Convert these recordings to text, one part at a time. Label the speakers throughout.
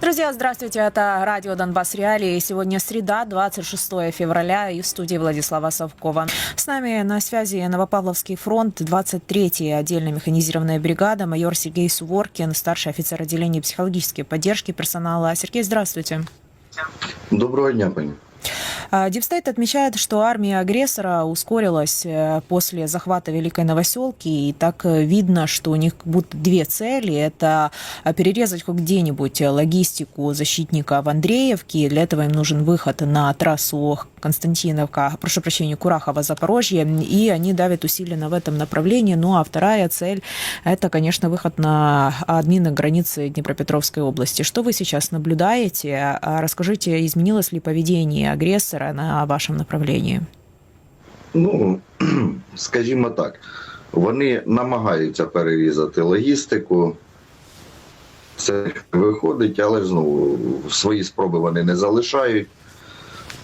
Speaker 1: Друзья, здравствуйте. Это радио Донбасс Реалии. Сегодня среда, 26 февраля, и в студии Владислава Совкова. С нами на связи Новопавловский фронт, 23-я отдельная механизированная бригада, майор Сергей Суворкин, старший офицер отделения психологической поддержки персонала. Сергей, здравствуйте.
Speaker 2: Доброго дня, пані.
Speaker 1: А, Дипстейт отмечает, что армия агрессора ускорилась э, после захвата Великой Новоселки, и так э, видно, что у них как будто две цели. Это а, перерезать хоть где-нибудь логистику защитника в Андреевке. Для этого им нужен выход на трассу Константиновка, прошу прощения, Курахова-Запорожье, и они давят усиленно в этом направлении. Ну а вторая цель – это, конечно, выход на админы границы Днепропетровской области. Что вы сейчас наблюдаете? А Расскажите, изменилось ли поведение агрессора на вашем направлении?
Speaker 2: Ну, скажімо так, вони намагаються перерізати логістику. Це виходить, але ж знову свої спроби вони не залишають.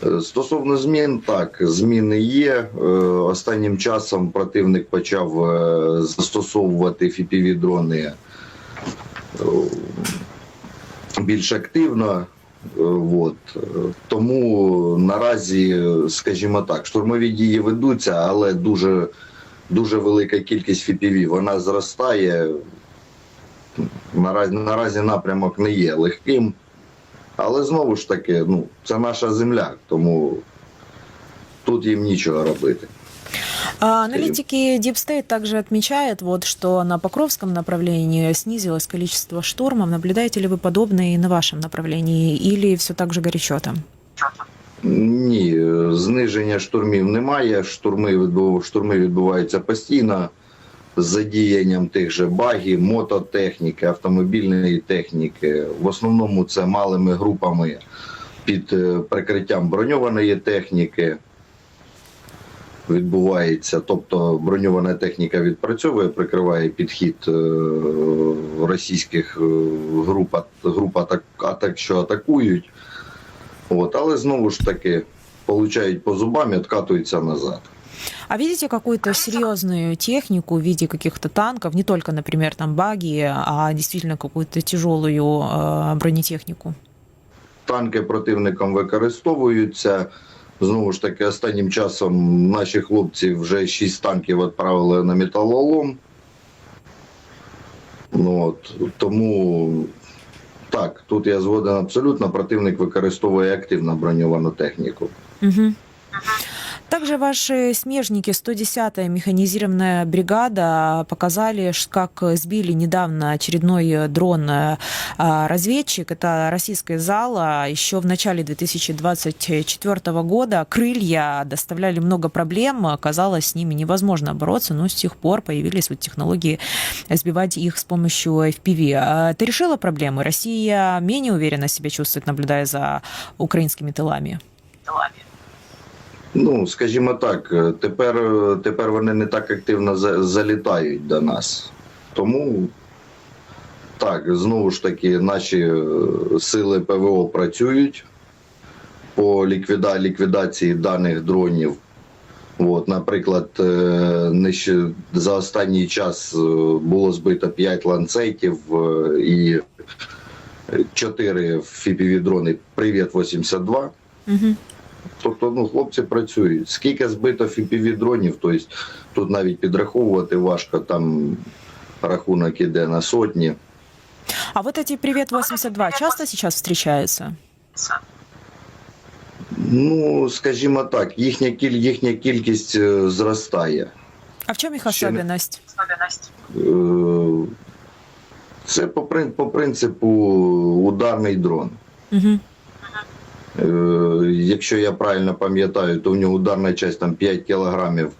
Speaker 2: Е, Стосовно змін, так, зміни є. Е, Останнім часом противник почав е, застосовувати fpv дрони більш активно. От. Тому наразі, скажімо так, штурмові дії ведуться, але дуже, дуже велика кількість FPV, вона зростає. Наразі, наразі напрямок не є легким. Але знову ж таки, ну, це наша земля, тому тут їм нічого робити.
Speaker 1: А, Аналитики Deep State также отмечают, вот, что на Покровском направлении снизилось количество штурмов. Наблюдаете ли вы подобное и на вашем направлении, или все так же горячо там?
Speaker 2: Ні, е, зниження штурмів немає. Штурми, відбув- штурми відбуваються постійно З задіянням тих же багів, мототехніки, автомобільної техніки. В основному це малими групами під е, прикриттям броньованої техніки. Відбувається, тобто броньована техніка відпрацьовує, прикриває підхід е, російських е, груп, груп атак, що атакують. От, але знову ж таки получають по зубам і откатуються назад.
Speaker 1: А видите какую-то серьезную технику в виде каких-то танков, не только, например, там баги, а действительно какую-то тяжелую э, бронетехнику?
Speaker 2: Танки противником використовуються. Знову ж таки, останнім часом наші хлопці вже 6 танків відправили на металолом. Ну, от, тому так, тут я згоден абсолютно. Противник використовує активно броньовану техніку.
Speaker 1: Мгм. Также ваши смежники 110-я механизированная бригада показали, как сбили недавно очередной дрон э, а. Это российская зала. Еще в начале 2024 года крылья доставляли много проблем. Оказалось, с ними невозможно бороться, но с тех пор появились вот технологии сбивать их с помощью FPV. А Ты решила проблемы? Россия менее уверенно себя чувствует, наблюдая за украинскими тылами?
Speaker 2: Ну, скажімо так, е, тепер, е, тепер вони не так активно за- залітають до нас. Тому так, знову ж таки, наші е, сили ПВО працюють по ліквіда, ліквідації даних дронів. От, наприклад, за останній час було збито 5 ланцетів і 4 fpv дрони Привіт 82.
Speaker 1: Угу.
Speaker 2: Тобто, ну, хлопці працюють. Скільки збито fpv дронів, тобто тут навіть підраховувати важко, там рахунок іде на сотні.
Speaker 1: А вот эти «Привет 82» часто сейчас встречаются?
Speaker 2: Ну, скажімо так, їхня, кіль, їхня кількість е, зростає.
Speaker 1: А в чем их
Speaker 2: Ще не-
Speaker 1: особенность?
Speaker 2: Е, Це по, прин- по принципу ударний дрон.
Speaker 1: Мгм.
Speaker 2: Е, Якщо я правильно пам'ятаю, то в нього ударна часть там 5 кілограмів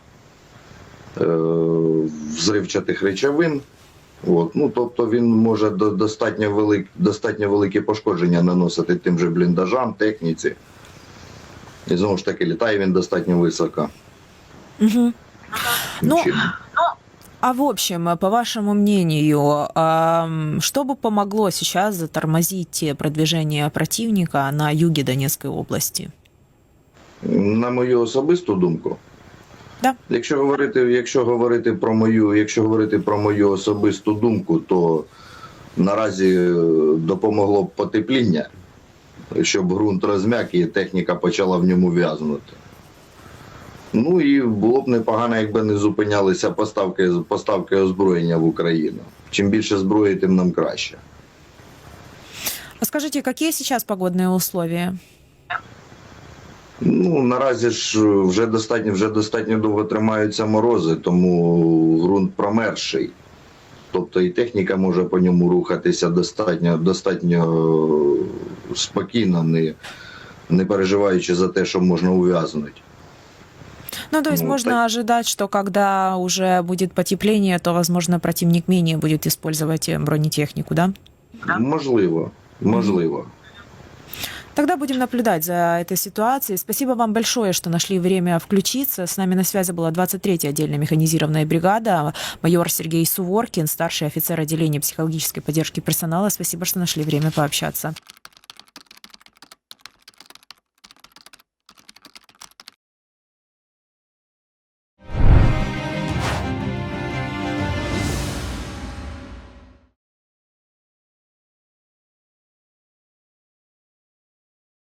Speaker 2: е, взривчатих речовин. От, ну, тобто він може достатньо, велик, достатньо великі пошкодження наносити тим же бліндажам, техніці. І знову ж таки, літає він достатньо високо.
Speaker 1: Мгм. Ну, А в общем, по вашему мнению, что бы помогло сейчас затормозить продвижение противника на юге Донецкой области?
Speaker 2: На мою особисту думку,
Speaker 1: Да.
Speaker 2: Якщо говорити, якщо говорити про мою, якщо говорити про мою особисту думку, то наразі е, допомогло б потепління, щоб ґрунт розм'як і техніка почала в ньому в'язнути. Ну і було б непогано, якби не зупинялися поставки, поставки озброєння в Україну. Чим більше зброї, тим нам краще.
Speaker 1: А скажите, какие сейчас погодные условия?
Speaker 2: Ну, наразі ж вже достатньо, вже достатньо довго тримаються морози, тому ґрунт промерший. Тобто і техніка може по ньому рухатися достатньо, достатньо е, спокійно, не, не переживаючи за те, що можна ув'язнути.
Speaker 1: Ну, то есть
Speaker 2: Ну,
Speaker 1: можно
Speaker 2: так.
Speaker 1: ожидать, что когда уже будет потепление, то, возможно, противник менее будет использовать э, бронетехнику, да?
Speaker 2: Можливо, можливо.
Speaker 1: Тогда будем наблюдать за этой ситуацией. Спасибо вам большое, что нашли время включиться. С нами на связи была 23-я отдельная механизированная бригада, майор Сергей Суворкин, старший офицер отделения психологической поддержки персонала. Спасибо, что нашли время пообщаться.